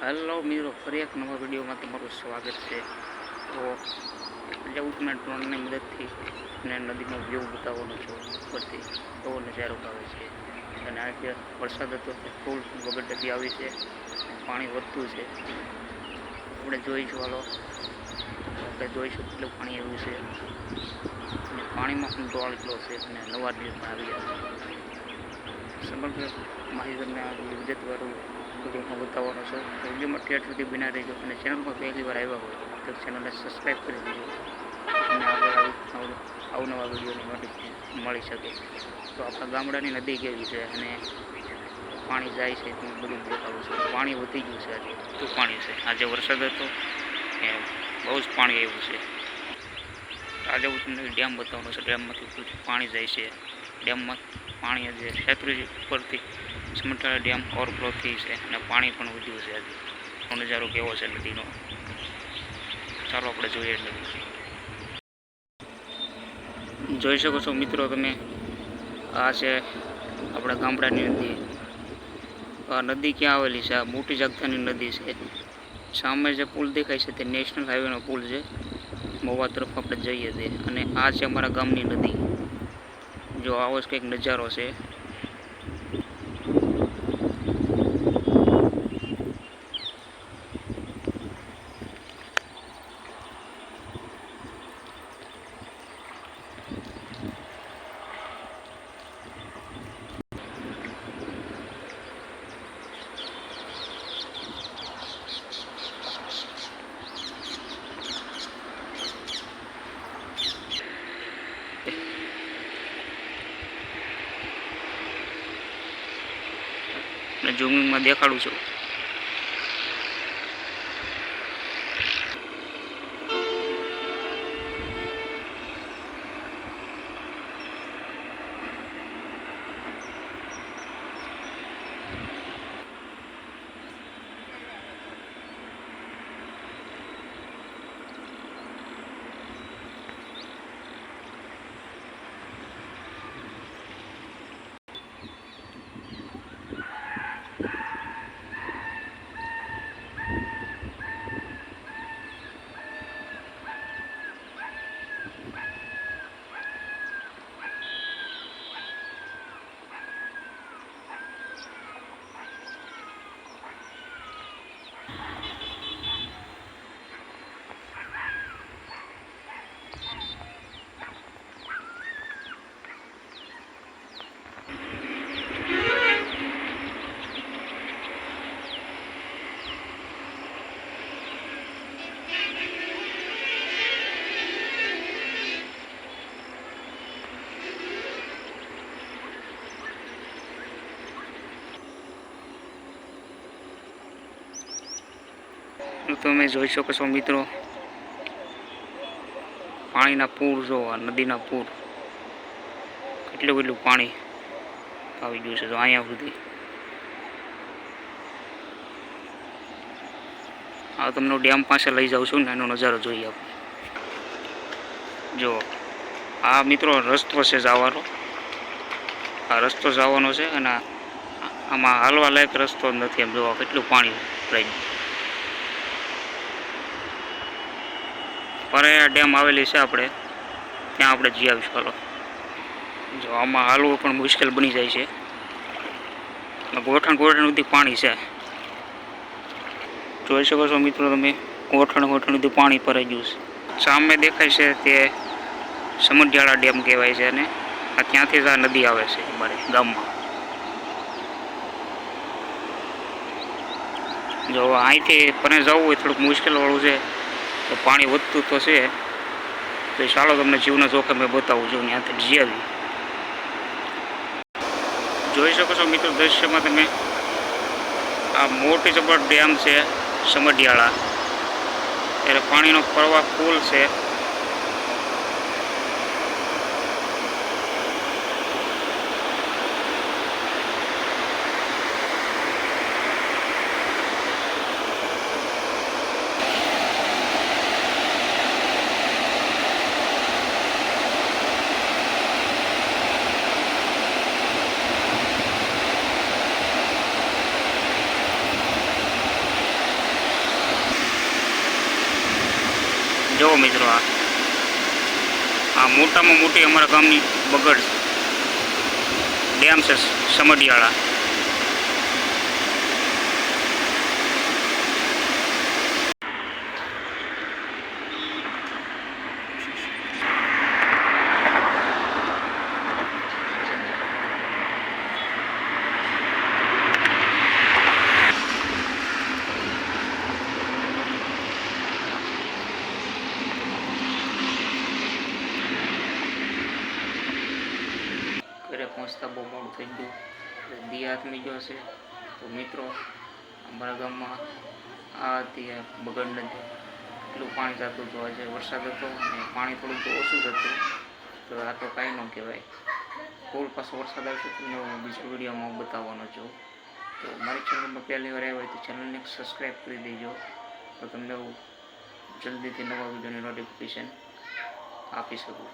Hello મિત્રો, ફરી એક નવા વિડીયોમાં તમારું સ્વાગત છે. તો લેવું મેં ડ્રોનની મદદથી ને નદીનો વ્યૂ બતાવવાનો છું ઉપરથી. એવો નજારો આવે છે. અને આજે વરસાદ હતો તે ફૂલ વગર ડબી આવી છે. પાણી વધતું છે. આપણે જોઈશું હાલો. આપણે જોઈશું કેટલું પાણી આવ્યું છે. અને પાણીમાં પણ ડોળ એટલો છે અને નવા દિવસ પણ આવી ગયા છે. સમગ્ર માહિતી તમને આ વિગતવારું વિડીયોમાં બતાવવાનો છું. તો વિડીયોમાં ટેટ સુધી બિના રહેજો અને ચેનલમાં પહેલી વાર આવ્યા હોય તો ચેનલને સબસ્ક્રાઈબ કરી દેજો. અને આગળ આવી અવનવા વિડીયોની નોટિફિકેશન મળી શકે. તો આપણા ગામડાની નદી કેવી છે અને પાણી જાય છે તો બધું બતાવું છું? પાણી વધી ગયું છે શું પાણી છે? આજે વરસાદ હતો. એ બહુ જ પાણી આવ્યું છે. આજે હું તમને ડેમ બતાવવાનો છે. ડેમમાંથી પાણી જાય છે. ડેમમાં પાણી જે છેત્રીસ ઉપરથી સમટાળા ડેમ ઓવરફ્લો થઈ છે અને પાણી પણ વધ્યું છે આજે નજારો કેવો છે નદીનો? ચાલો આપણે જોઈએ નદી. જોઈ શકો છો મિત્રો તમે, આ છે આપણા ગામડાની નદી. આ નદી ક્યાં આવેલી છે? આ મોટી જગતાની નદી છે. સામે જે પુલ દેખાય છે તે નેશનલ હાઈવેનો પુલ છે. મહુવા તરફ આપણે જઈએ છીએ અને આ છે અમારા ગામની નદી. જો આવો જ કંઈક નજારો છે. અને ઝૂમિંગમાં દેખાડું છું. તમે જોઈ શકો છો મિત્રો. પાણીના પૂર જો નદીના પૂર. કેટલું કેટલું પાણી આવી ગયું છે તો અહીંયા સુધી. આ તમને ડેમ પાસે લઈ જાઉં છું ને એનો નજારો જોઈએ આપણે. જો, આ મિત્રો રસ્તો છે જવાનો. આ રસ્તો જવાનો છે અને આમાં હાલવા લાયક રસ્તો જ નથી એમ જોવા. કેટલું પાણી રહી ગયું. પરે ડેમ આવેલી છે આપણે. ત્યાં આપણે જઈ આવીશું ચાલો જો આમાં હાલવું પણ મુશ્કેલ બની જાય છે. ગોઠણ ગોઠણ સુધી પાણી છે. જોઈ શકો છો મિત્રો તમે, ગોઠણ ગોઠણ સુધી પાણી ભરાઈ ગયું છે. સામે દેખાય છે તે સમઢિયાળા ડેમ કહેવાય છે અને આ ત્યાંથી જ આ નદી આવે છે અમારે ગામમાં. જો અહીંથી પરે જવું હોય થોડુંક મુશ્કેલવાળું છે. તો પાણી વધતું તો છે. તો ચાલો તમને જીવના જોખમે બતાવું છું, ત્યાંથી જઈ જોઈ શકો છો મિત્રો, દ્રશ્યમાં તમે આ મોટી જબર ડેમ છે, સમઢિયાળા. ત્યારે પાણીનો પ્રવાહ પુલ છે. જુઓ મિત્રો આ. આ મોટામાં મોટી અમારા ગામની બગડ ડેમ છે સમઢિયાળા. પહોંચતા બહુ મોડું થઈ ગયું. એટલે દી હાથમી ગયો છે, તો મિત્રો, અમારા ગામમાં આ હતી બગડ નદી. એટલું પાણી જતું હતું આજે, વરસાદ હતો અને પાણી થોડું તો ઓછું જ હતું. તો આ તો કાંઈ ન કહેવાય. ફૂલ પાછો વરસાદ આવશે તો હું બીજો વિડીયોમાં બતાવવાનો છું. તો મારી ચેનલમાં પહેલી વાર આવ્યા હોય તો ચેનલને સબસ્ક્રાઈબ કરી દેજો. તો તમને હું જલ્દીથી નવા વિડીયોની નોટિફિકેશન આપી શકું.